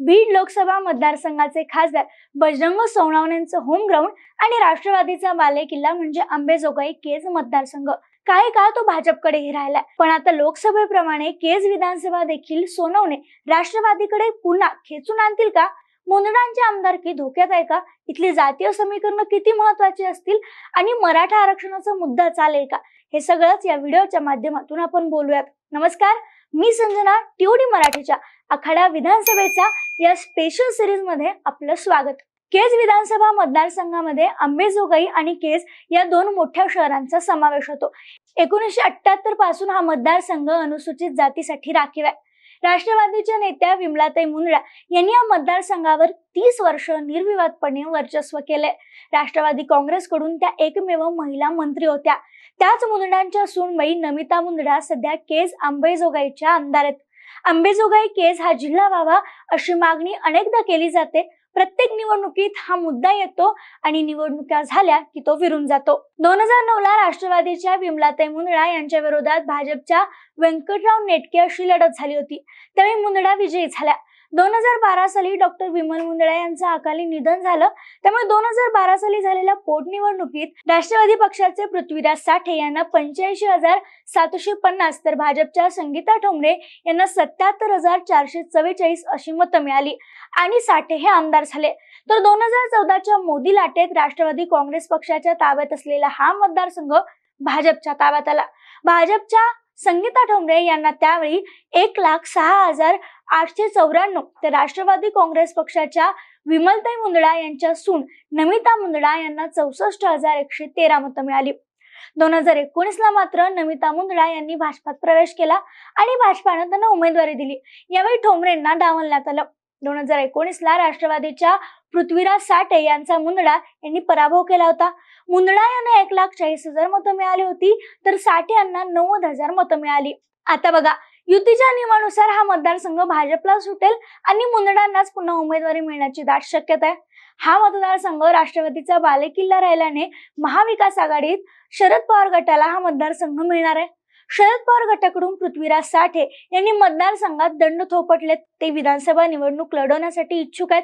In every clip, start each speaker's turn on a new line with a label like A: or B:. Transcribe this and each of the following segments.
A: बीड लोकसभा मतदारसंघाचे खासदार Bajrang सोनवणेंचं home ground आणि राष्ट्रवादीचा बालेकिल्ला म्हणजे आंबेजोगाई केज मतदारसंघ. काही काळ तो भाजपकडेही राहिलाय. पण आता लोकसभेप्रमाणे केज विधानसभा देखील सोनवणे राष्ट्रवादीकडे पुन्हा खेचून आणतील का? मुंदडांची आमदारकी धोक्यात आहे का? इथली जातीय समीकरण किती महत्वाची असतील? आणि मराठा आरक्षणाचा मुद्दा चालेल का? हे सगळंच या व्हिडिओच्या माध्यमातून आपण बोलूयात. नमस्कार मी संजना टीओडी मराठीच्या आखाडा विधानसभेचा या स्पेशल सिरीजमध्ये आपलं स्वागत. केज विधानसभा मतदारसंघामध्ये अंबेजोगाई आणि केज या दोन मोठ्या शहरांचा समावेश होतो. एकोणीसशे अठ्याहत्तरपासून हा मतदारसंघ अनुसूचित जातीसाठी राखीव आहे. राष्ट्रवादीच्या नेत्या विमलाताई मुंदडा यांनी या मतदारसंघावर तीस वर्ष निर्विवादपणे वर्चस्व केले राष्ट्रवादी काँग्रेसकडून त्या एकमेव महिला मंत्री होत्या. त्याच मुंदडांच्या सूनबाई नमिता मुंदडा सध्या केज आंबेजोगाईच्या आमदार आहेत आंबेजोगाई केज हा जिल्हा व्हावा अशी मागणी अनेकदा केली जाते. प्रत्येक निवडणुकीत हा मुद्दा येतो आणि निवडणुका झाल्या की तो फिरून जातो. दोन हजार नऊ ला राष्ट्रवादीच्या विमलाताई मुंदडा यांच्या विरोधात भाजपच्या व्यंकटराव नेटके अशी लढत झाली होती. त्यावेळी मुंदडा विजयी झाल्या. दोन हजार बारा साली डॉक्टर विमल मुंदडा यांचं अकाली निधन झालं. त्यामुळे दोन हजार बारा साली झालेल्या पोटनिवडणुकीत राष्ट्रवादी पक्षाचे पृथ्वीराज साठे यांना पंच्याऐंशी हजार सातशे पन्नास तर भाजपच्या संगीता ठोंबरे यांना सत्याहत्तर हजार चारशे चव्वेचाळीस अशी मतं मिळाली आणि साठे हे आमदार झाले. तर दोन हजार चौदाच्या मोदी लाटेत राष्ट्रवादी काँग्रेस पक्षाच्या ताब्यात असलेला हा मतदारसंघ भाजपच्या ताब्यात आला. भाजपच्या संगीता ठोंबरे यांना त्यावेळी एक लाख सहा हजार आठशे चौऱ्याण्णव. तर राष्ट्रवादी काँग्रेस पक्षाच्या विमलताई मुंदडा यांच्या सून नमिता मुंदडा यांना चौसष्ट हजार एकशे तेरा मतं मिळाली. दोन हजार एकोणीसला मात्र नमिता मुंदडा यांनी भाजपात प्रवेश केला आणि भाजपानं त्यांना उमेदवारी दिली. यावेळी ठोंबरेंना डावलण्यात आलं. दोन हजार एकोणीसला राष्ट्रवादीच्या पृथ्वीराज साठे यांचा मुंदडा यांनी पराभव केला होता. मुंदडा यांना एक लाख चाळीस हजार मतं मिळाली होती तर साठे यांना नव्वद हजार मतं मिळाली. आता बघा युतीच्या नियमानुसार हा मतदारसंघ भाजपला सुटेल आणि मुंदडांनाच पुन्हा उमेदवारी मिळण्याची दाट शक्यता आहे. हा मतदारसंघ राष्ट्रवादीचा बालेकिल्ला राहिल्याने महाविकास आघाडीत शरद पवार गटाला हा मतदारसंघ मिळणार आहे. शरद पवार गटाकडून पृथ्वीराज साठे यांनी मतदारसंघात दंड थोपटलेत ते विधानसभा निवडणूक लढवण्यासाठी इच्छुक आहेत.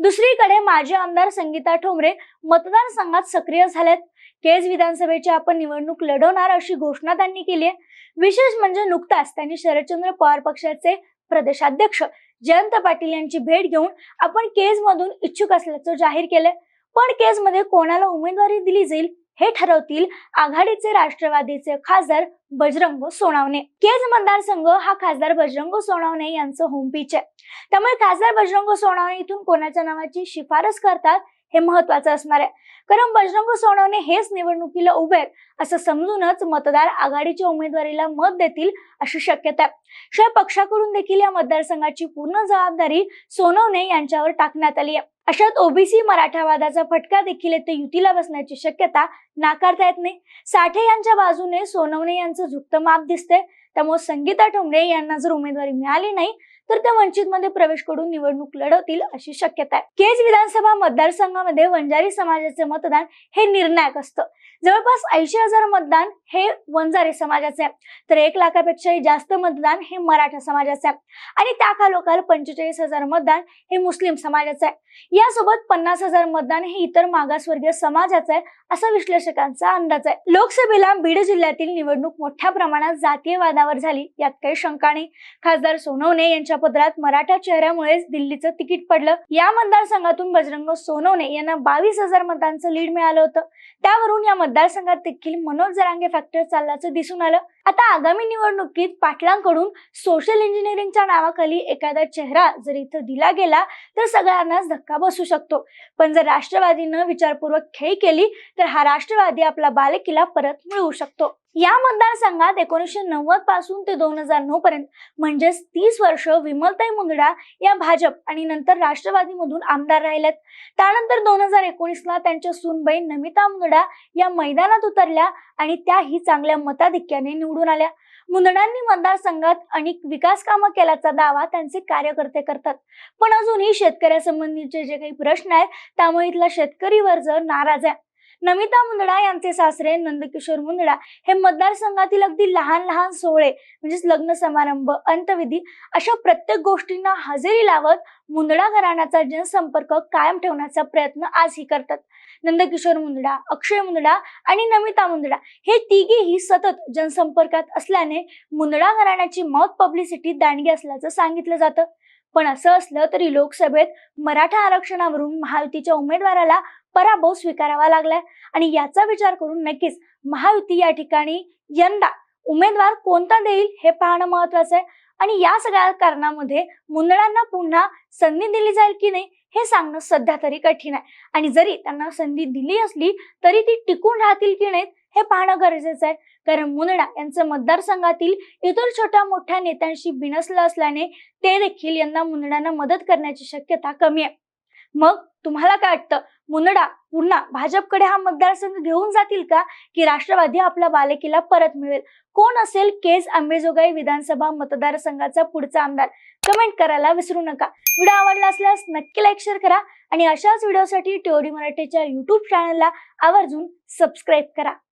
A: दुसरीकडे माजी आमदार संगीता ठोंबरे मतदारसंघात सक्रिय झाल्यात केज विधानसभेची आपण निवडणूक लढवणार अशी घोषणा त्यांनी केली आहे. विशेष म्हणजे नुकताच त्यांनी शरदचंद्र पवार पक्षाचे प्रदेशाध्यक्ष जयंत पाटील यांची भेट घेऊन आपण केज मधून इच्छुक असल्याचं जाहीर केलंय. पण केजमध्ये कोणाला उमेदवारी दिली जाईल हे ठरवतील आघाडीचे राष्ट्रवादीचे खासदार बजरंग सोनावणे. केज मतदारसंघ हा खासदार बजरंग सोनावणे यांचं होमपीच आहे. त्यामुळे खासदार बजरंग सोनावणे इथून कोणाच्या नावाची शिफारस करतात हे महत्वाचं असणार आहे. कारण बजरंग सोनवणे हेच निवडणुकीला उभे असं समजूनच मतदार आघाडीच्या उमेदवारीला मत देतील अशी शक्यता आहे. शिवाय पक्षाकडून देखील या मतदारसंघाची पूर्ण जबाबदारी सोनवणे यांच्यावर टाकण्यात आली आहे. अशात ओबीसी मराठावादाचा फटका देखील येथे युतीला बसण्याची शक्यता नाकारता येत नाही. साठे यांच्या बाजूने सोनवणे यांचं झुकतं माप दिसते त्यामुळे संगीता ठोंबरे यांना जर उमेदवारी मिळाली नाही तर त्या वंचित मध्ये प्रवेश करून निवडणूक लढवतील अशी शक्यता आहे. केज विधानसभा मतदारसंघामध्ये वंजारी समाजाचे मतदान हे निर्णायक असतं. जवळपास ऐंशी हजार मतदान हे वंजारी समाजाचे आहे. तर एक लाखापेक्षाही जास्त मतदान हे मराठा समाजाचे आहे. आणि त्या खालोखाल पंचेचाळीस हजार मतदान हे मुस्लिम समाजाचं आहे. यासोबत पन्नास हजार मतदान हे इतर मागासवर्गीय समाजाचं आहे असा विश्लेषकांचा अंदाज आहे. लोकसभेला बीड जिल्ह्यातील निवडणूक मोठ्या प्रमाणात जातीय वादावर झाली. यात काही शंका नाही. खासदार सोनवणे यांच्या पदरात मराठा चेहऱ्यामुळेच दिल्लीचं तिकीट पडलं. या मतदारसंघातून बजरंग सोनवणे यांना बावीस हजार मतांचं लीड मिळालं होतं. त्यावरून या मतदारसंघात देखील मनोज जरांगे फॅक्टर चालल्याचं दिसून आलं. आता आगामी निवडणुकीत पाटलांकडून सोशल इंजिनिअरिंगच्या नावाखाली एखादा चेहरा जर इथं दिला गेला तर सगळ्यांनाच धक्का बसू शकतो. पण जर राष्ट्रवादीनं विचारपूर्वक खेळी केली तर हा राष्ट्रवादी आपला बालेकिला परत मिळवू शकतो. या मतदारसंघात एकोणीसशे नव्वदपासून ते दोन हजार नऊ पर्यंत म्हणजेच तीस वर्ष विमलताई मुंदडा या भाजप आणि नंतर राष्ट्रवादीमधून आमदार राहिल्यात त्यानंतर दोन हजार एकोणीस ला त्यांच्या सूनबाई नमिता मुंदडा या मैदानात उतरल्या आणि त्याही चांगल्या मताधिक्याने निवडून आल्या. मुंदडांनी मतदारसंघात अनेक विकास कामं केल्याचा दावा त्यांचे कार्यकर्ते करतात. पण अजूनही शेतकऱ्यासंबंधीचे जे काही प्रश्न आहेत त्यामुळे इथला शेतकरी वर्ग नाराज आहे. नमिता मुंदडा यांचे सासरे नंदकिशोर मुंदडा हे मतदारसंघातील अगदी लहान लहान सोहळे म्हणजेच लग्न समारंभ अंतविधी अशा प्रत्येक गोष्टींना हजेरी लावत मुंदडा घराण्याचा जनसंपर्क कायम ठेवण्याचा प्रयत्न आजही करतात. नंदकिशोर मुंदडा अक्षय मुंदडा आणि नमिता मुंदडा हे तिघेही सतत जनसंपर्कात असल्याने मुंदडा घराण्याची मौत पब्लिसिटी दांडगी असल्याचं सांगितलं जातं. पण असं असलं तरी लोकसभेत मराठा आरक्षणावरून महायुतीच्या उमेदवाराला पराभव स्वीकारावा लागलाय. आणि याचा विचार करून नक्कीच महायुती या ठिकाणी यंदा उमेदवार कोणता देईल हे पाहणं महत्वाचं आहे. आणि या सगळ्या कारणामध्ये मुंदळांना पुन्हा संधी दिली जाईल की नाही हे सांगणं सध्या तरी कठीण आहे. आणि जरी त्यांना संधी दिली असली तरी ती टिकून राहतील की नाहीत हे पाहणं गरजेचं आहे. कारण मुंदडा यांचं मतदारसंघातील इतर छोट्या मोठ्या नेत्यांशी बिनसलं असल्याने ते देखील यांना मुंदडांना मदत करण्याची शक्यता कमी आहे. मग तुम्हाला काय वाटतं? मुनडा पुन्हा भाजपकडे हा मतदारसंघ घेऊन जातील का? की राष्ट्रवादी आपल्या बालेकिल्ला परत मिळेल? कोण असेल केज आंबेजोगाई विधानसभा मतदारसंघाचा पुढचा आमदार? कमेंट करायला विसरू नका. व्हिडिओ आवडला असल्यास नक्की लाईक शेअर करा आणि अशाच व्हिडिओसाठी टिओडी मराठीच्या युट्यूब चॅनलला आवर्जून सबस्क्राईब करा.